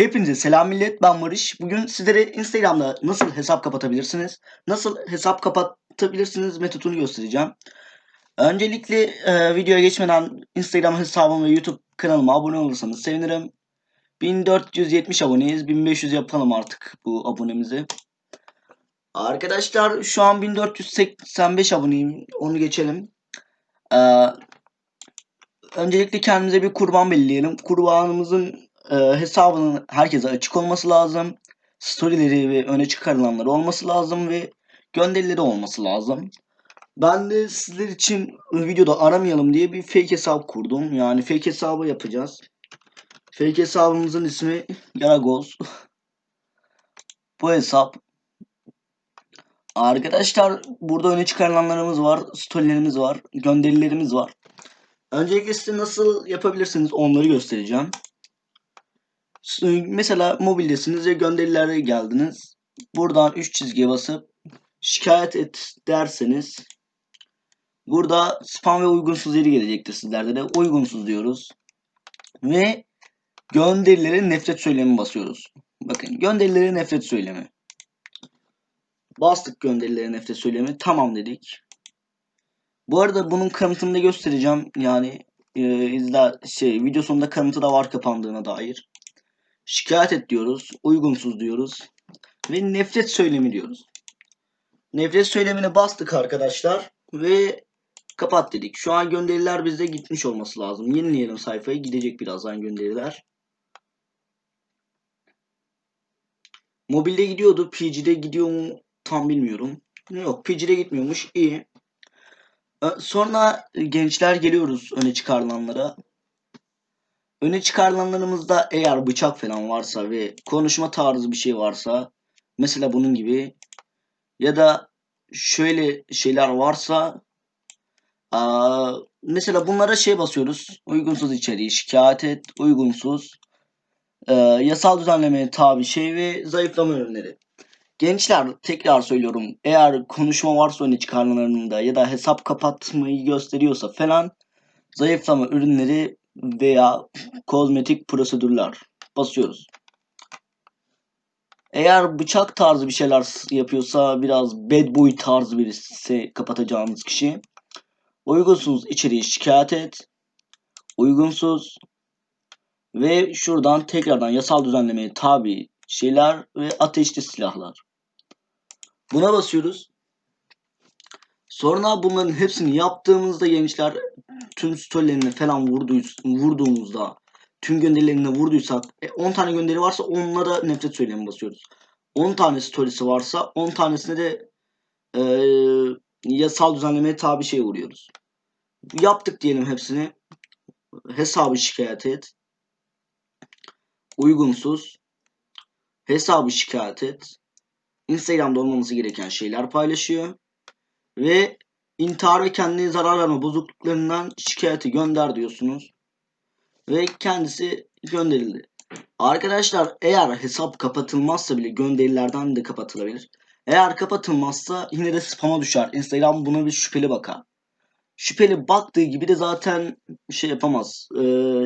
Hepinize selam millet ben Barış. Bugün sizlere Instagram'da nasıl hesap kapatabilirsiniz, nasıl hesap kapatabilirsiniz metodunu göstereceğim. Öncelikle e, videoya geçmeden Instagram hesabım ve YouTube kanalıma abone olursanız sevinirim. 1470 aboneyiz. 1500 yapalım artık bu abonemizi. Arkadaşlar şu an 1485 aboneyim. Onu geçelim. Ee, öncelikle kendimize bir kurban belirleyelim. Kurbanımızın e, hesabının herkese açık olması lazım. Storyleri ve öne çıkarılanları olması lazım ve gönderileri olması lazım. Ben de sizler için videoda aramayalım diye bir fake hesap kurdum. Yani fake hesabı yapacağız. Fake hesabımızın ismi Yaragoz. Bu hesap Arkadaşlar burada öne çıkarılanlarımız var, storylerimiz var, gönderilerimiz var. Öncelikle size nasıl yapabilirsiniz onları göstereceğim. Mesela mobildesiniz ve gönderilere geldiniz. Buradan 3 çizgiye basıp şikayet et derseniz burada spam ve uygunsuz yeri gelecektir sizlerde de. Uygunsuz diyoruz. Ve gönderilere nefret söylemi basıyoruz. Bakın gönderilere nefret söylemi. Bastık gönderilere nefret söylemi. Tamam dedik. Bu arada bunun kanıtını da göstereceğim. Yani e, izle, şey, video sonunda kanıtı da var kapandığına dair. Şikayet et diyoruz. Uygunsuz diyoruz. Ve nefret söylemi diyoruz. Nefret söylemine bastık arkadaşlar. Ve kapat dedik. Şu an gönderiler bizde gitmiş olması lazım. Yenileyelim sayfayı. Gidecek birazdan gönderiler. Mobilde gidiyordu. PC'de gidiyor mu tam bilmiyorum. Yok PC'de gitmiyormuş. İyi. Sonra gençler geliyoruz öne çıkarılanlara. Öne çıkarılanlarımızda eğer bıçak falan varsa ve konuşma tarzı bir şey varsa mesela bunun gibi ya da şöyle şeyler varsa aa, mesela bunlara şey basıyoruz. Uygunsuz içeriği şikayet et, uygunsuz e, yasal düzenlemeye tabi şey ve zayıflama ürünleri. Gençler tekrar söylüyorum eğer konuşma varsa öne çıkarılanlarında ya da hesap kapatmayı gösteriyorsa falan zayıflama ürünleri veya kozmetik prosedürler basıyoruz. Eğer bıçak tarzı bir şeyler yapıyorsa biraz bad boy tarzı birisi kapatacağımız kişi. Uygunsuz içeriği şikayet et. Uygunsuz. Ve şuradan tekrardan yasal düzenlemeye tabi şeyler ve ateşli silahlar. Buna basıyoruz. Sonra bunların hepsini yaptığımızda gençler tüm storylerine falan vurduğumuzda tüm gönderilerine vurduysak 10 e, tane gönderi varsa onlara nefret söylemi basıyoruz. 10 tane storysi varsa 10 tanesine de e, yasal düzenlemeye tabi şey vuruyoruz. Yaptık diyelim hepsini. Hesabı şikayet et. Uygunsuz. Hesabı şikayet et. Instagram'da olmaması gereken şeyler paylaşıyor. Ve intihar ve kendine zarar verme bozukluklarından şikayeti gönder diyorsunuz. Ve kendisi gönderildi. Arkadaşlar eğer hesap kapatılmazsa bile gönderilerden de kapatılabilir. Eğer kapatılmazsa yine de spam'a düşer. Instagram buna bir şüpheli bakar. Şüpheli baktığı gibi de zaten şey yapamaz. Ee,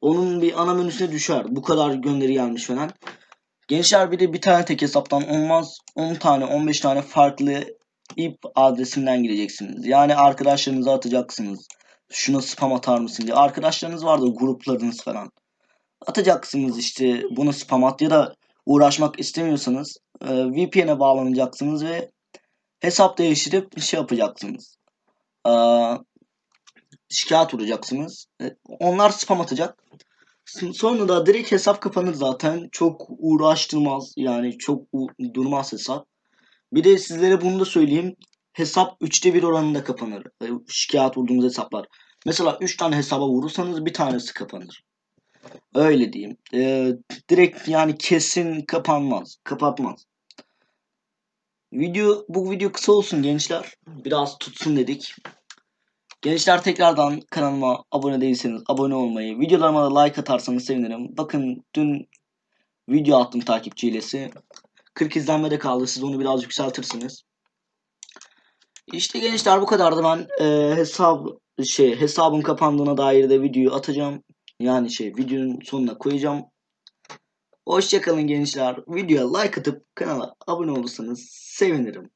onun bir ana menüsüne düşer. Bu kadar gönderi gelmiş falan. Gençler bir de bir tane tek hesaptan olmaz. 10 tane 15 tane farklı ip adresinden gireceksiniz. Yani arkadaşlarınıza atacaksınız. Şuna spam atar mısın diye. Arkadaşlarınız vardı gruplarınız falan. Atacaksınız işte bunu spam at ya da uğraşmak istemiyorsanız e, VPN'e bağlanacaksınız ve hesap değiştirip şey yapacaksınız. E, şikayet vuracaksınız. E, onlar spam atacak. Sonra da direkt hesap kapanır zaten. Çok uğraştırmaz. Yani çok durmaz hesap. Bir de sizlere bunu da söyleyeyim. Hesap 3'te 1 oranında kapanır. E, şikayet vurduğunuz hesaplar. Mesela 3 tane hesaba vurursanız bir tanesi kapanır. Öyle diyeyim. Ee, direkt yani kesin kapanmaz. Kapatmaz. Video bu video kısa olsun gençler. Biraz tutsun dedik. Gençler tekrardan kanalıma abone değilseniz abone olmayı, videolarıma da like atarsanız sevinirim. Bakın dün video attım takipçi hilesi. 40 izlenmede kaldı. Siz onu biraz yükseltirsiniz. İşte gençler bu kadardı. Ben e, hesap şey hesabın kapandığına dair de videoyu atacağım. Yani şey videonun sonuna koyacağım. Hoşçakalın gençler. Videoya like atıp kanala abone olursanız sevinirim.